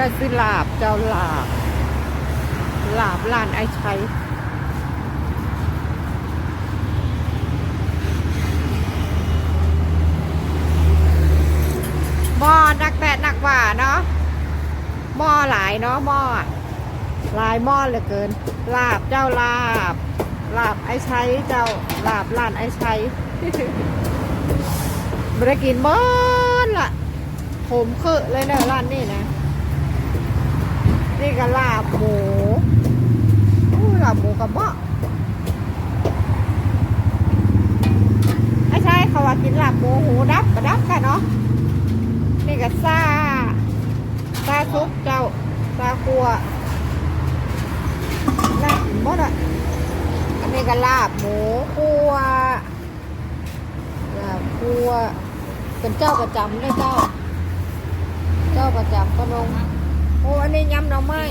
วะซื้อลาบเจ้าลาบลาบร้านไอชัยหม้อนักแตะนักว่าเนาะหม้อหลายเนาะหม้อลายหม้อเหลือเกิน ลาบเจ้าลาบ ลาบไอชัยเจ้าลาบร้านไอชัยบริกินเบิ้ลล่ะผมคือเลยเนอะร้านนี้นะ นี่ก็ลาบหมูลาบหมูกับเบาะไม่ใช่เขาว่ากินลาบหมูหูดับกระดับกันเนาะนี่ก็ซาซาซุปเจ้าซาคัวลาบหมดอะอันนี้ก็ลาบหมูคัวลาบคัวเป็นเจ้าประจำเลยเจ้า เจ้าประจำก็ลง โอ้อันนี้ยำหน่อไม้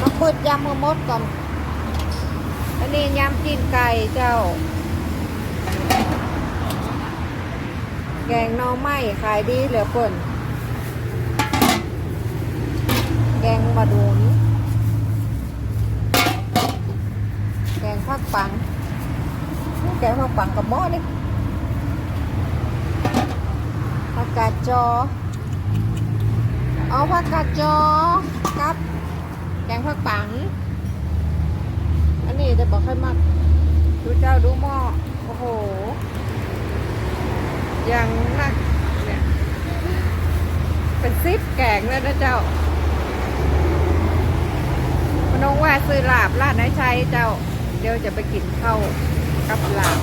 มาเปิดยำมือมดก่อนอันนี้ยำจีนไก่เจ้า แกงหน่อไม้ขายดีเหลือเกินแกงมาดุนแกงผักปัง แกงผักปังกับหม้อนี่ผักกาดจอ เอาผักกาดจอกับ แกงผักปัง อันนี้จะบอกให้มากดูเจ้าดูหม้อโอ้โหอย่างนักเนี่ยเป็นซิปแกงเลยนะเจ้าพนงว่าซื้อลาบร้านไหนใช้เจ้า เดี๋ยวจะไปกินข้าวกับลาบ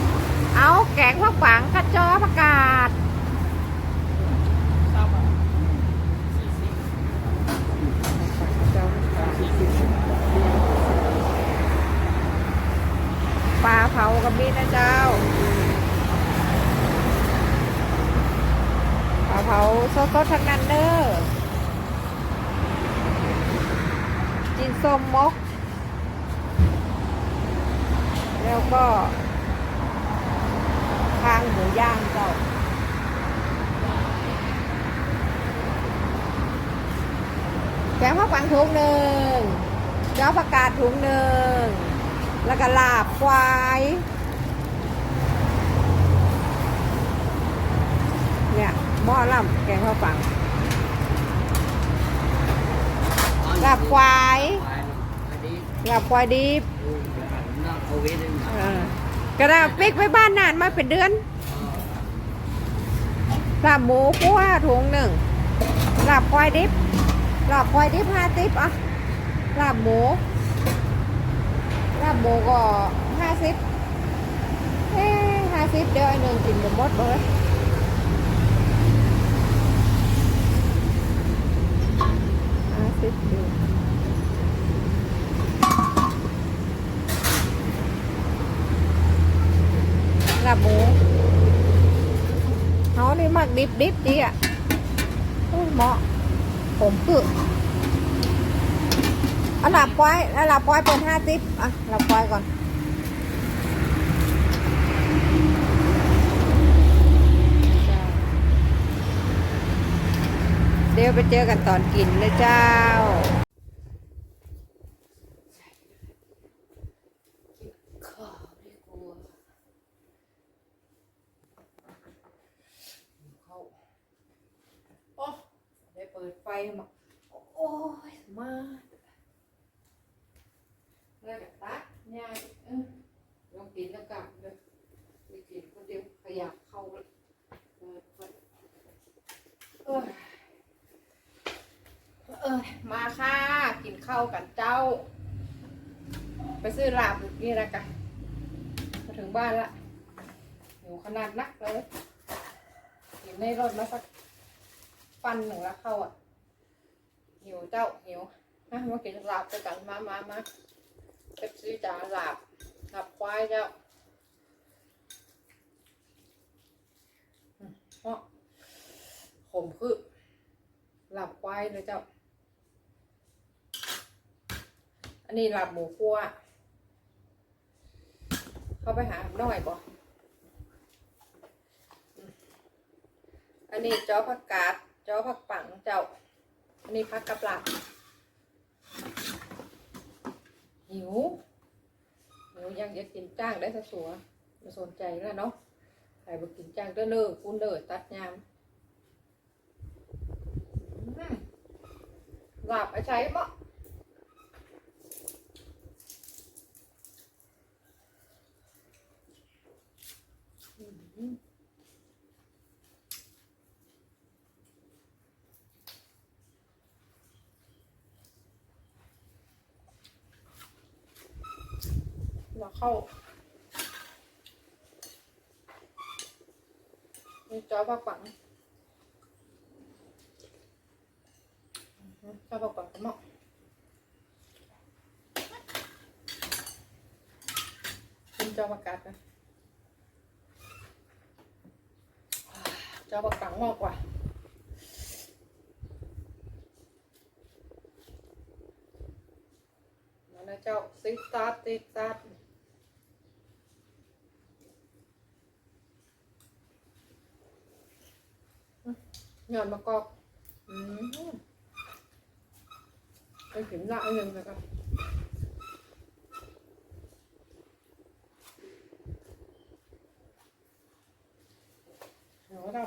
เอาแกงผักปังกระจอผักกาด ปลาเผากับมีนะเจ้า ปลาเผาสดๆทั้งนั้นเด้อจินส้มมก แล้วก็คางหมูย่างเจ้าแกงผักปังถุงหนึ่งเจ้าผักกาดถุงหนึ่งแล้วก็ลาบ วายเนี่ยหม้อลำแกงข้าวปังลาบควายลาบควายดิบกระดาษปิกไปบ้านนานมาเป็นเดือนลาบหมูคั่วถุงหนึ่งลาบควายดิบลาบควายดิบห้าติบอะลาบหมูลาบหมูก็ห้าสิบเอ้ห้าสิบเดี๋ยวไอ้หนึ่งกินหมดเลยห้าสิบเดียวลาบหมูเขานี่มักดิบดิบดีอะโอ้ยเหมาะผมคือเอาหลับควายอาหลับควายเป็นห้าสิบอะหลับควายก่อน เดี๋ยวไปเจอกันตอนกินเลยเจ้าข้าวไม่กลัวเข้าโอ้ได้เปิดไฟมาโอ้ยมาแล้วก็ตักยายเออลองกินแล้วกลับเลยไปกินคนเดียวขยับเข้าเลยเปิดไฟเออเออมาค่ะ กินข้ากันเจ้า ไปซื้อลาบนี่ละกันมาถึงบ้านละหิวขนาดนักเลยหิวในรถมาสักปันหนึ่งละเข้าอะหิวเจ้าหิวนะมากินลาบด้วยกันมามามาเก็บซื้อจาลาบลาบควายเจ้าอืมเพราะขมคือหลาบควายเลยเจ้า อั นนี้ลาบหมูคั่ว เข้าไปหาหน่อยบ่อืมอันนี้จอผักกาดเจ้าผักปังเจ้า อันนี้พักกับหลักหิวหิวยังจะกินจ้างได้สะสัวมาสนใจแล้วเนาะใครบอกกินจ้างเด้อเนอกูเนอตัดยามหลับไอ้ใช้บ่อืม เราเข้านี่จอผักปังจอผักปังเหมาะกินจอผักกาดนะจอผักปังเหมาะกว่ามาแล้วเจ้าซิกซัดซิกซัดหย่อนมะกอกอืมไปขิมละอันหนึ่งนะครับเดี๋ยวเรา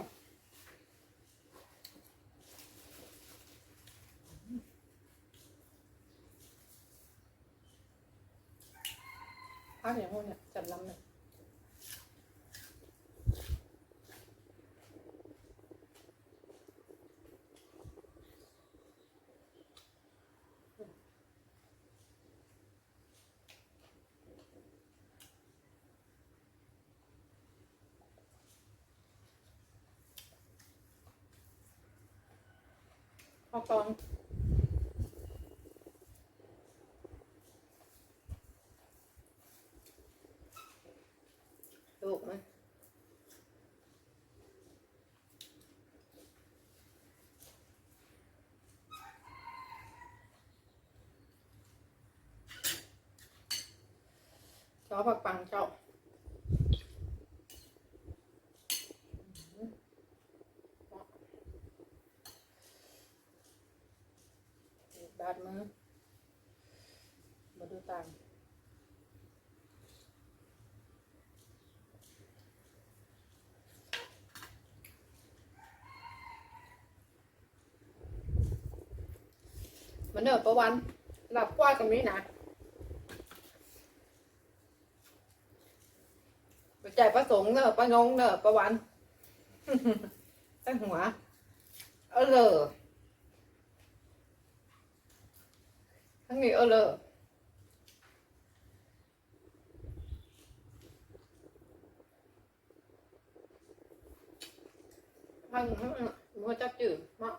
พักอย่างพ วกเนี่ยจัดลำเนี่ยข้าวตองถูกไหมชอบผักปังเจ้าอืมบาด มือมาดูตามมันเนอประวันหลับกว่ากับนี้นะไปจ่ายประสงค์เนอะประงงเนอะประวัน ตั้งหัว เออเลย ทั้งนี้เออเลยทั้งทั้งหัวจับจืดมาก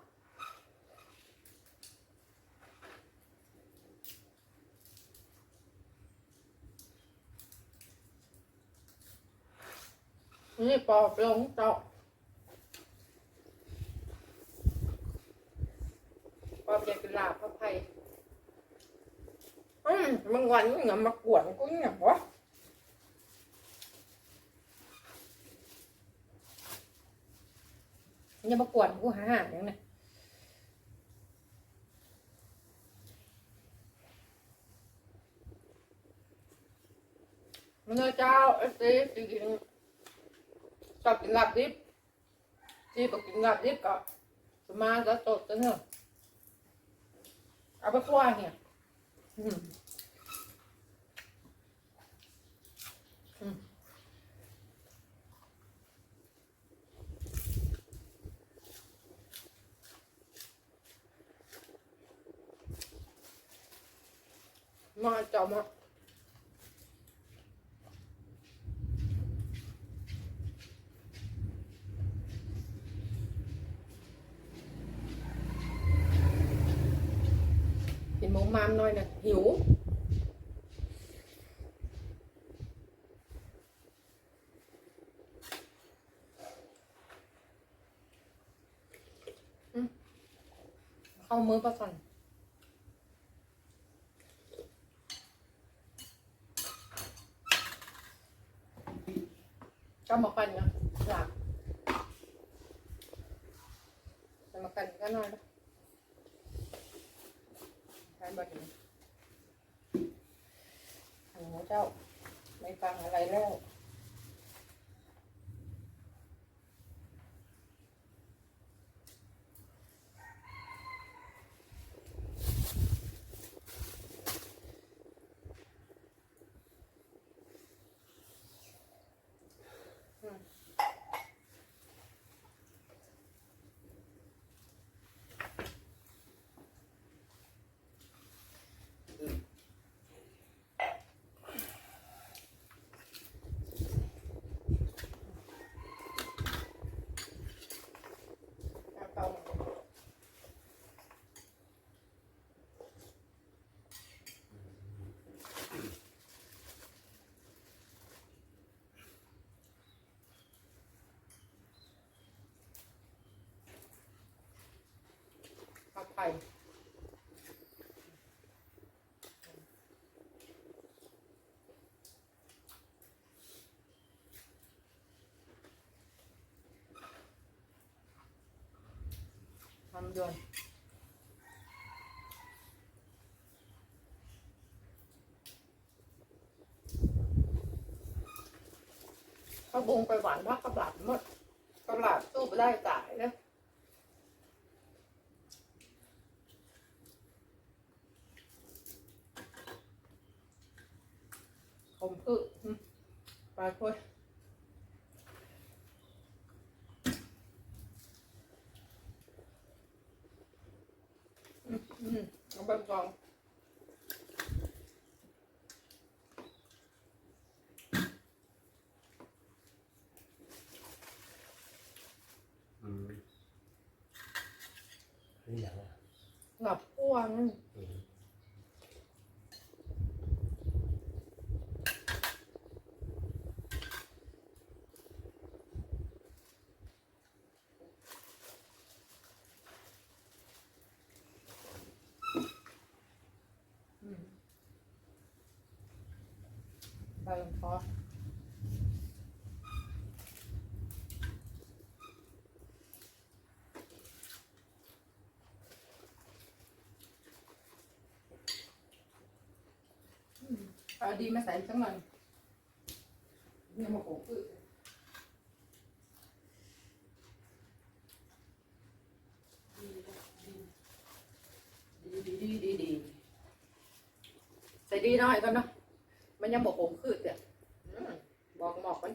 นี่ปอบลงเจาะปอบอยากกินลาบพระไพอืม บางวันก็อย่ามากวนกูเนี่ยวะอย่ามากวนกูหาหาอย่างนี้มันเลยเจ้าเอฟซีจริงๆชอบกินลาบดิบที่บอกกินลาบดิบก็สมาก็ตดกันเถอะเอาไปคั่วเนี่ยอื มาเจ้ามากินหมูมา มหน่อยนะหิวอืมามือประสันก็มาปันนะหลักจะมากันก็นอนนะใช้บัตรโอ้เจ้า ไม่ฟังอะไรแล้ว เอาเตาผัด ไทยทำด่วนเขาบงไปหวานพักกระบลัดหมดกระบลัดสู้ไปได้จ่ายเลย ผมคืออืม ไปคุยอืมอืมเอาไปกองอืมนี่อย่างอะหลับอ้วน อืม อืมไป ลงคออืมเอาดีมาใส่สักหน่อยเนี่ยมาโขกอึดีดีดีดีดีใส่ดีหน่อยก่อนเนาะ มันยังบอกผมคืดเนี่ยอืมบอกหมอกมัน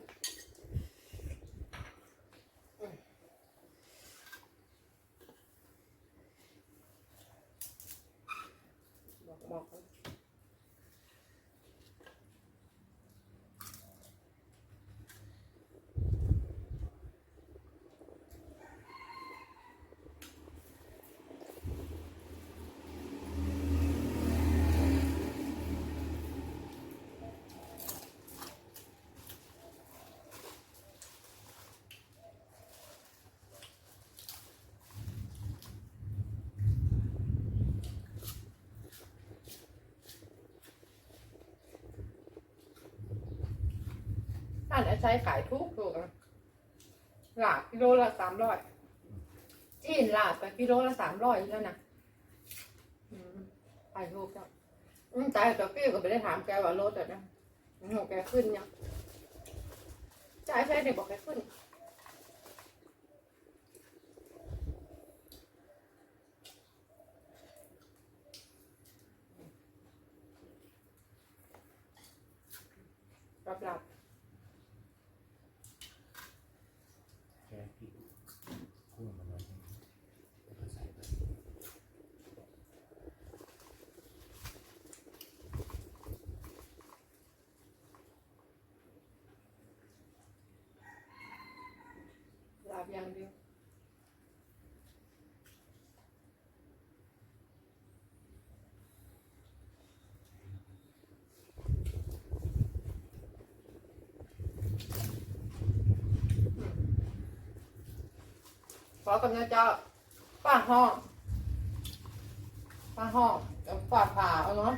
ท่านอาชัยขายทุกถูกหลาบกิโลละสามร้อยจีนหลาบไปกิโลละสามร้อยแล้วนะขายถูกจ้ะแต่กับพี่ก็ไม่ได้ถามแกว่ารถแต่นะอืมแกขึ้นยังจ่ายแค่เด็กบอกแกขึ้นรับหลับ แค่พริกพุ่งมาหน่อยนึงแล้วก็ใส่ไป หลั บอย่างเดียวขอกำลังเจ้าป้าห้องป้าห้องเดี๋ยวฝากผ่าเอาเนาะ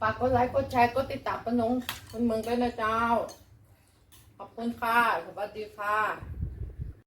ฝากกดไลค์กดแชร์กดติดตามปะนงคนเมืองด้วยนะเจ้า คุณค่ะสวัสดีค่ะ